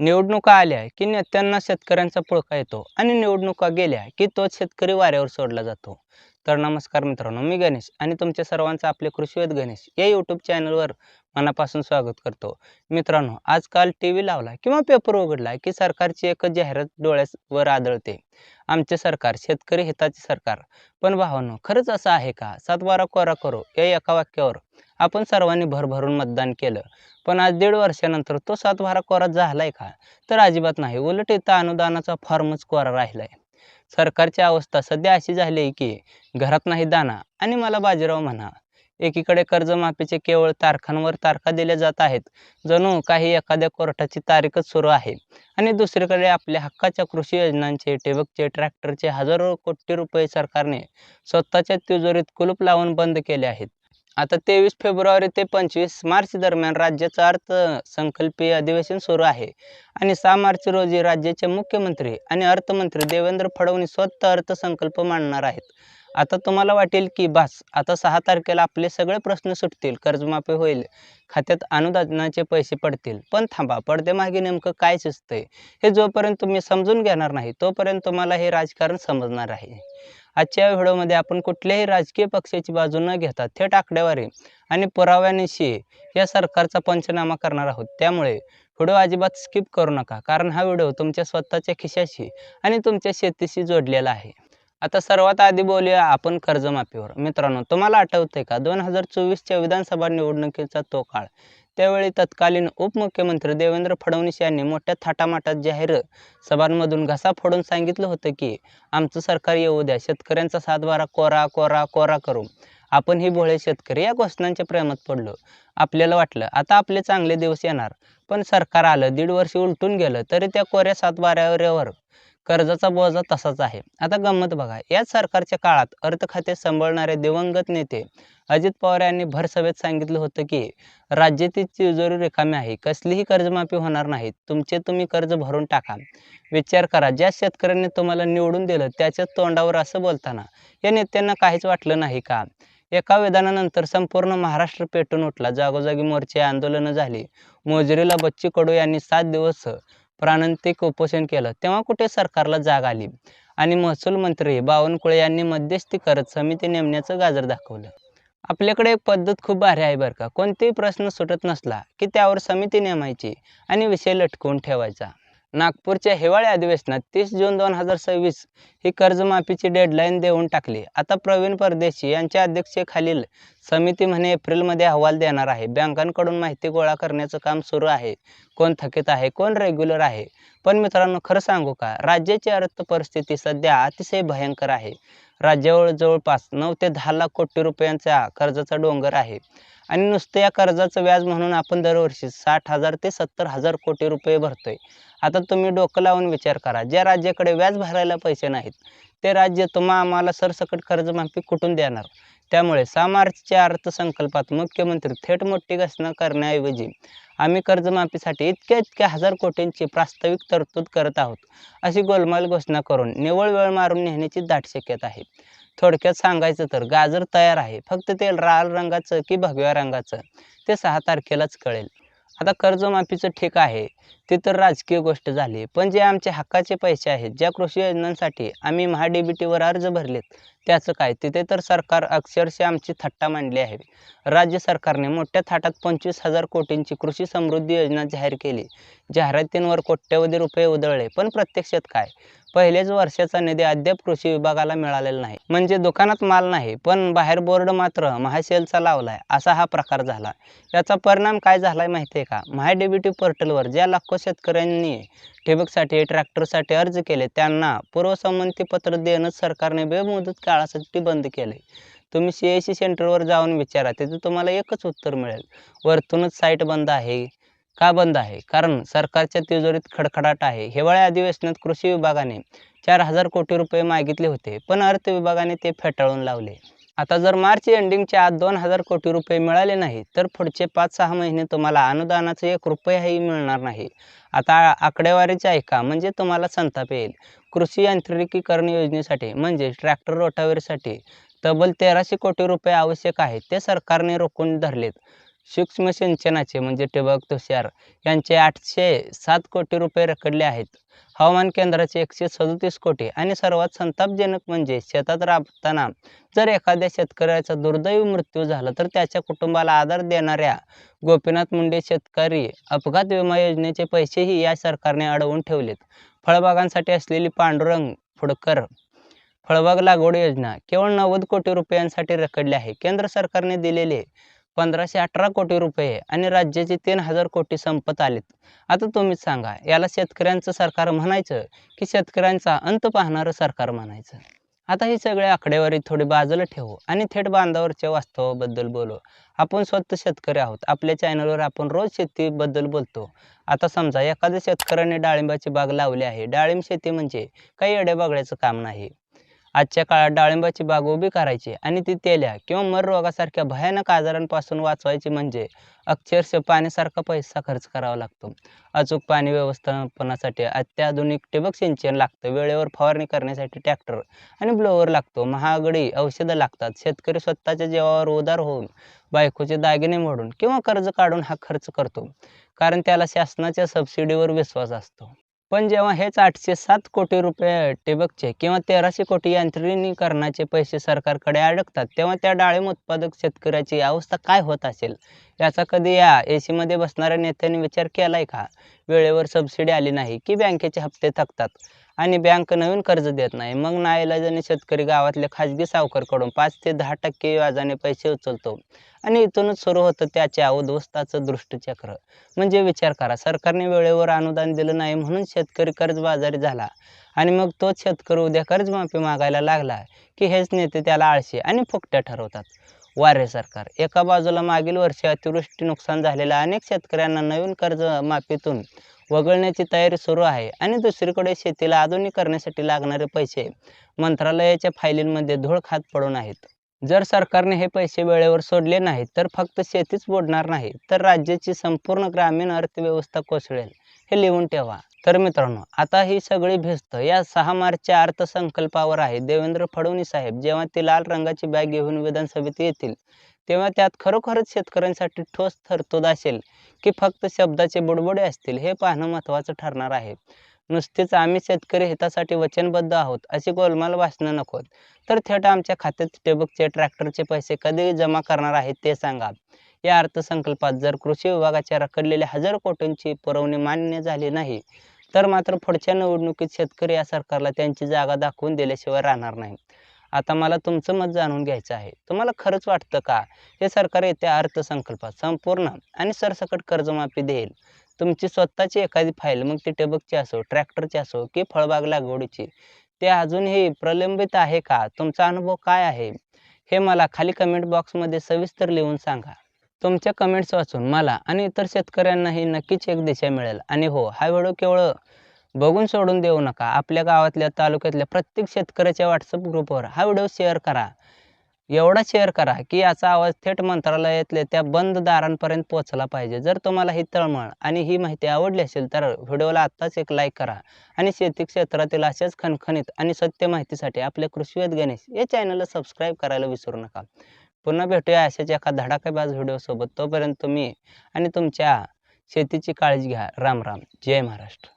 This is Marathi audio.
निवडणुका आल्या की नेत्यांना शेतकऱ्यांचा पुळका येतो आणि निवडणुका गेल्या की तोच शेतकरी वाऱ्यावर सोडला जातो. तर नमस्कार मित्रांनो मी गणेश आणि तुमच्या सर्वांचं आपले कृषीवेद गणेश या यूट्यूब चॅनलवर मनापासून स्वागत करतो. मित्रांनो आजकाल टी व्ही लावला किंवा पेपर उघडला की सरकारची एकच जाहिरात डोळ्यावर आदळते. आमचे सरकार शेतकरी हिताचे सरकार. पण भावानो खरंच असं आहे का? सातबारा कोरा करो या एका वाक्यावर. आपण सर्वांनी भरभरून मतदान केलं. पण आज दीड वर्षानंतर तो सात बारा कोरा झालाय का? तर अजिबात नाही. उलट इथं अनुदानाचा फॉर्मच कोरा राहिलाय. सरकारची अवस्था सध्या अशी झाली आहे की घरात नाही दाना आणि मला बाजीराव म्हणा एकीकडे कर्जमाफीचे केवळ तारखांवर तारखा दिल्या जात आहेत. जणू काही एखाद्या कोर्टाची तारीखच सुरू आहे. आणि दुसरीकडे आपल्या हक्काच्या कृषी योजनांचे ठिबकचे ट्रॅक्टरचे हजारो कोटी रुपये सरकारने स्वतःच्या तिजोरीत कुलूप लावून बंद केले आहेत. आता तेवीस फेब्रुवारी ते पंचवीस मार्च दरम्यान राज्याचं अर्थसंकल्पीय अधिवेशन सुरू आहे. आणि सहा मार्च रोजी राज्याचे मुख्यमंत्री आणि अर्थमंत्री देवेंद्र फडणवीस स्वतः अर्थसंकल्प मांडणार आहेत. आता तुम्हाला वाटेल की बास आता सहा तारखेला आपले सगळे प्रश्न सुटतील कर्जमाफी होईल खात्यात अनुदानाचे पैसे पडतील. पण थांबा पडद्यामागे नेमकं काय सुचतंय? हे जोपर्यंत तुम्ही समजून घेणार नाही तोपर्यंत तुम्हाला हे राजकारण समजणार आहे. आजच्या व्हिडिओमध्ये आपण कुठल्याही राजकीय पक्षाची बाजू न घेता थेट आकडेवारी आणि पुराव्यानिशी या सरकारचा पंचनामा करणार आहोत. त्यामुळे व्हिडिओ अजिबात स्किप करू नका कारण हा व्हिडिओ तुमच्या स्वतःच्या खिशाशी आणि तुमच्या शेतीशी जोडलेला आहे. आता सर्वात आधी बोलूया आपण कर्जमाफीवर. मित्रांनो तुम्हाला आठवतंय का? दोन हजार चोवीसच्या विधानसभा निवडणुकीचा तो काळ त्यावेळी तत्कालीन उपमुख्यमंत्री देवेंद्र फडणवीस यांनी मोठ्या थाटामाटात जाहीर सभांमधून घसा फोडून सांगितलं होतं की आमचं सरकार येऊ द्या शेतकऱ्यांचा सातबारा कोरा कोरा कोरा करू. आपण ही भोळे शेतकरी या घोषणांच्या प्रेमात पडलो. आपल्याला वाटलं आता आपले चांगले दिवस येणार. पण सरकार आलं दीड वर्ष उलटून गेलं तरी त्या कोऱ्या सातबाऱ्यावर कर्जाचा बोजा तसाच आहे. आता गंमत बघा. याच सरकारच्या काळात अर्थ खाते सांभाळणारे दिवंगत नेते अजित पवार यांनी भरसभेत सांगितलं होतं की राज्यातील तिजोरी रिकामी आहे. कसलीही कर्जमाफी होणार नाही. तुमचे तुम्ही कर्ज भरून टाका. विचार करा. ज्या शेतकऱ्यांनी तुम्हाला निवडून दिलं त्याच्या तोंडावर असं बोलताना या नेत्यांना काहीच वाटलं नाही का? एका विधानानंतर संपूर्ण महाराष्ट्र पेटून उठला. जागोजागी मोर्चे आंदोलनं झाली. मोजरीला बच्ची कडू यांनी सात दिवस प्राणांतिक उपोषण केलं. तेव्हा कुठे सरकारला जाग आली? आणि महसूल मंत्री बावनकुळे यांनी मध्यस्थी करत समिती नेमण्याचं गाजर दाखवलं. आपल्याकडे एक पद्धत खूप भारी आहे बरं का. कोणतेही प्रश्न सुटत नसला की त्यावर समिती नेमायची आणि विषय लटकवून ठेवायचा. नागपूरच्या हिवाळी अधिवेशनात तीस जून दोन हजार सव्वीस ही कर्जमाफीची डेडलाईन देऊन टाकली. आता प्रवीण परदेशी यांच्या अध्यक्षतेखालील समिती म्हणे एप्रिलमध्ये अहवाल देणार आहे. बँकांकडून माहिती गोळा करण्याचं काम सुरू आहे. कोण थकीत आहे? कोण रेग्युलर आहे? पण मित्रांनो खरं सांगू का? राज्याची अर्थ परिस्थिती सध्या अतिशय भयंकर आहे. राज्यावर जवळपास नऊ ते दहा लाख कोटी रुपयांचा कर्जाचा डोंगर आहे. आणि नुसतं या कर्जाचं व्याज म्हणून आपण दरवर्षी साठ हजार ते सत्तर हजार कोटी रुपये भरतोय. आता तुम्ही डोकं लावून विचार करा. ज्या राज्याकडे व्याज भरायला पैसे नाहीत ते राज्य तुम्हा आम्हाला सरसकट कर्जमाफी कुठून देणार? त्यामुळे सहा मार्चच्या अर्थसंकल्पात मुख्यमंत्री थेट मोठी घोषणा करण्याऐवजी आम्ही कर्जमाफीसाठी इतक्या इतक्या हजार कोटींची प्रास्ताविक तरतूद करत आहोत अशी गोलमाल घोषणा करून निवळ वेळ मारून नेण्याची दाट शक्यता आहे. थोडक्यात सांगायचं तर गाजर तयार आहे फक्त ते लाल रंगाचं की भगव्या रंगाचं? ते सहा तारखेलाच कळेल. आता कर्जमाफीचं ठीक आहे ते तर राजकीय गोष्ट झाली. पण जे आमचे हक्काचे पैसे आहेत ज्या कृषी योजनांसाठी आम्ही महाडीबीटीवर अर्ज भरलेत त्याचं काय? तिथे तर सरकार अक्षरशः आमची थट्टा मांडली आहे. राज्य सरकारने मोठ्या थाटात पंचवीस हजार कोटींची कृषी समृद्धी योजना जाहीर केली. जाहिरातींवर कोट्यवधी रुपये उधळले. पण प्रत्यक्षात काय? पहिल्याच वर्षाचा निधी अद्याप कृषी विभागाला मिळालेला नाही. म्हणजे दुकानात माल नाही पण बाहेर बोर्ड मात्र महासेलचा लावलाय असा हा प्रकार झाला. याचा परिणाम काय झालाय माहिती आहे का? महाडीबीटी पोर्टलवर ज्या लाखो शेतकऱ्यांनी ठिबकसाठी ट्रॅक्टरसाठी अर्ज केले त्यांना पूर्वसंमती पत्र देणं सरकारने बेमुदत काळासाठी बंद केले तुम्ही सी आय सी सेंटरवर जाऊन विचारा तिथे तुम्हाला एकच उत्तर मिळेल. वरतूनच साईट बंद आहे. का बंद आहे? कारण सरकारच्या तिजोरीत खडखडाट आहे. हिवाळ्या अधिवेशनात कृषी विभागाने चार हजार कोटी रुपये मागितले होते पण अर्थ विभागाने ते फेटाळून लावले. आता जर मार्च एंडिंगच्या आत दोन हजार कोटी रुपये मिळाले नाही तर पुढचे पाच सहा महिने तुम्हाला अनुदानाचं एक रुपयाही मिळणार नाही. आता आकडेवारीच ऐका म्हणजे तुम्हाला संताप येईल. कृषी यांत्रिकीकरण योजनेसाठी म्हणजे ट्रॅक्टर रोटावेरसाठी तब्बल तेराशे कोटी रुपये आवश्यक आहेत ते सरकारने रोखून धरलेत. सूक्ष्म सिंचनाचे म्हणजे ठिबक तुषार यांचे आठशे सात कोटी रुपये रखडले आहेत. हवामान केंद्राचे एकशे सदोतीस कोटी आणि सर्वात संतापजनक म्हणजे शेतात राबताना जर एखाद्या शेतकऱ्याचा दुर्दैवी मृत्यू झाला तर त्याच्या कुटुंबाला आधार देणाऱ्या गोपीनाथ मुंडे शेतकरी अपघात विमा योजनेचे पैसेही या सरकारने अडवून ठेवलेत. फळबागांसाठी असलेली पांडुरंग फुडकर फळबाग लागवड योजना केवळ नव्वद कोटी रुपयांसाठी रखडली आहे. केंद्र सरकारने दिलेले पंधराशे अठरा कोटी रुपये आणि राज्याचे तीन हजार कोटी संपत आलेत. आता तुम्हीच सांगा याला शेतकऱ्यांचं सरकार म्हणायचं की शेतकऱ्यांचा अंत पाहणारं सरकार म्हणायचं? आता ही सगळ्या आकडेवारी थोडी बाजूला ठेवू आणि थेट बांधावरच्या वास्तवाबद्दल बोलू. आपण स्वतः शेतकरी आहोत आपल्या चॅनलवर आपण रोज शेतीबद्दल बोलतो. आता समजा एखाद्या शेतकऱ्याने डाळिंबाची बाग लावली आहे. डाळिंब शेती म्हणजे काही अडेबागड्याचं काम नाही. आजच्या काळात डाळिंबाची बाग उभी करायची आणि ती तेल्या किंवा मर रोगासारख्या भयानक आजारांपासून वाचवायची म्हणजे अक्षरशः पाण्यासारखा पैसा खर्च करावा लागतो. अचूक पाणी व्यवस्थापनासाठी अत्याधुनिक ठिबक सिंचन लागतं वेळेवर फवारणी करण्यासाठी ट्रॅक्टर आणि ब्लोअर लागतो. महागडी औषधं लागतात. शेतकरी स्वतःच्या जीवावर उदार होऊन बायकोचे दागिने मोडून किंवा कर्ज काढून हा खर्च करतो. कारण त्याला शासनाच्या सबसिडीवर विश्वास असतो. पण जेव्हा हेच आठशे सात कोटी रुपये ठिबकचे किंवा तेराशे कोटी यांत्रिकीकरणाचे पैसे सरकारकडे अडकतात तेव्हा त्या डाळिंब उत्पादक शेतकऱ्याची अवस्था काय होत असेल? याचा कधी या एसीमध्ये बसणाऱ्या नेत्यांनी विचार केलाय का? वेळेवर सबसिडी आली नाही की बँकेचे हप्ते थकतात? आणि बँक नवीन कर्ज देत नाही. मग नाईलाजाने शेतकरी गावातले खाजगी सावकारकडून पाच ते दहा टक्के व्याजाने पैसे उचलतो. आणि इथूनच सुरू होतं त्याच्या उद्ध्वस्ताचं दृष्टचक्र. म्हणजे विचार करा सरकारने वेळेवर अनुदान दिलं नाही म्हणून शेतकरी कर्जबाजारी झाला. आणि मग तोच शेतकरी उद्या कर्जमाफी मागायला लागला की हेच नेते त्याला आळशी आणि फुकट्या ठरवतात. वारे सरकार. एका बाजूला मागील वर्षी अतिवृष्टी नुकसान झालेल्या अनेक शेतकऱ्यांना नवीन कर्जमाफीतून वगळण्याची तयारी सुरू आहे आणि दुसरीकडे शेतीला आधुनिक करण्यासाठी लागणारे पैसे मंत्रालयाच्या फायलींमध्ये धूळ खात पडून आहेत. जर सरकारने हे पैसे वेळेवर सोडले नाहीत तर फक्त शेतीच बुडणार नाही तर राज्याची संपूर्ण ग्रामीण अर्थव्यवस्था कोसळेल. हे लिहून ठेवा. तर मित्रांनो आता ही सगळी भिस्त या सहा मार्चच्या अर्थसंकल्पावर आहे. देवेंद्र फडणवीस साहेब जेव्हा ते लाल रंगाची बॅग घेऊन विधानसभेत येतील तेव्हा त्यात खरोखरच शेतकऱ्यांसाठी ठोस तरतूद असेल की फक्त शब्दाचे बुडबुडे असतील हे पाहणं महत्त्वाचं ठरणार आहे. नुसतेच आम्ही शेतकरी हितासाठी वचनबद्ध आहोत अशी गोलमाल वाचणं नकोत. तर थेट आमच्या खात्यात टेबकचे ट्रॅक्टरचे पैसे कधी जमा करणार आहेत ते सांगा. या अर्थसंकल्पात जर कृषी विभागाच्या रखडलेल्या हजार कोटींची पुरवणी मान्य झाली नाही तर मात्र पुढच्या निवडणुकीत शेतकरी या सरकारला त्यांची जागा दाखवून दिल्याशिवाय राहणार नाही. आता मला तुमचं मत जाणून घ्यायचं आहे. तुम्हाला खरंच वाटतं का हे सरकार येत्या अर्थसंकल्पात संपूर्ण आणि सरसकट कर्जमाफी देईल? तुमची स्वतःची एखादी फाईल मग ती टेबकची असो ट्रॅक्टरची असो की फळबाग लागवडीची ते अजूनही प्रलंबित आहे का? तुमचा अनुभव काय आहे? हे मला खाली कमेंट बॉक्समध्ये सविस्तर लिहून सांगा. तुमच्या कमेंट्स वाचून मला आणि इतर शेतकऱ्यांनाही नक्कीच एक दिशा मिळेल. आणि हो हा व्हिडिओ केवळ बघून सोडून देऊ नका. आपल्या गावातल्या तालुक्यातल्या प्रत्येक शेतकऱ्याच्या व्हॉट्सअप ग्रुपवर हा व्हिडिओ शेअर करा. एवढा शेअर करा की याचा आवाज थेट मंत्रालयातल्या त्या बंद दारांपर्यंत पोहोचला पाहिजे. जर तुम्हाला ही तळमळ आणि ही माहिती आवडली असेल तर व्हिडिओला आत्ताच एक लाईक करा. आणि शेती क्षेत्रातील अशाच खणखणीत आणि सत्य माहितीसाठी आपल्या कृषीवेद गणेश या चॅनलला सबस्क्राईब करायला विसरू नका. पुन्हा भेटूया अशाच एका धडाकेबाज व्हिडिओसोबत. तोपर्यंत तुम्ही आणि तुमच्या शेतीची काळजी घ्या. राम राम. जय महाराष्ट्र.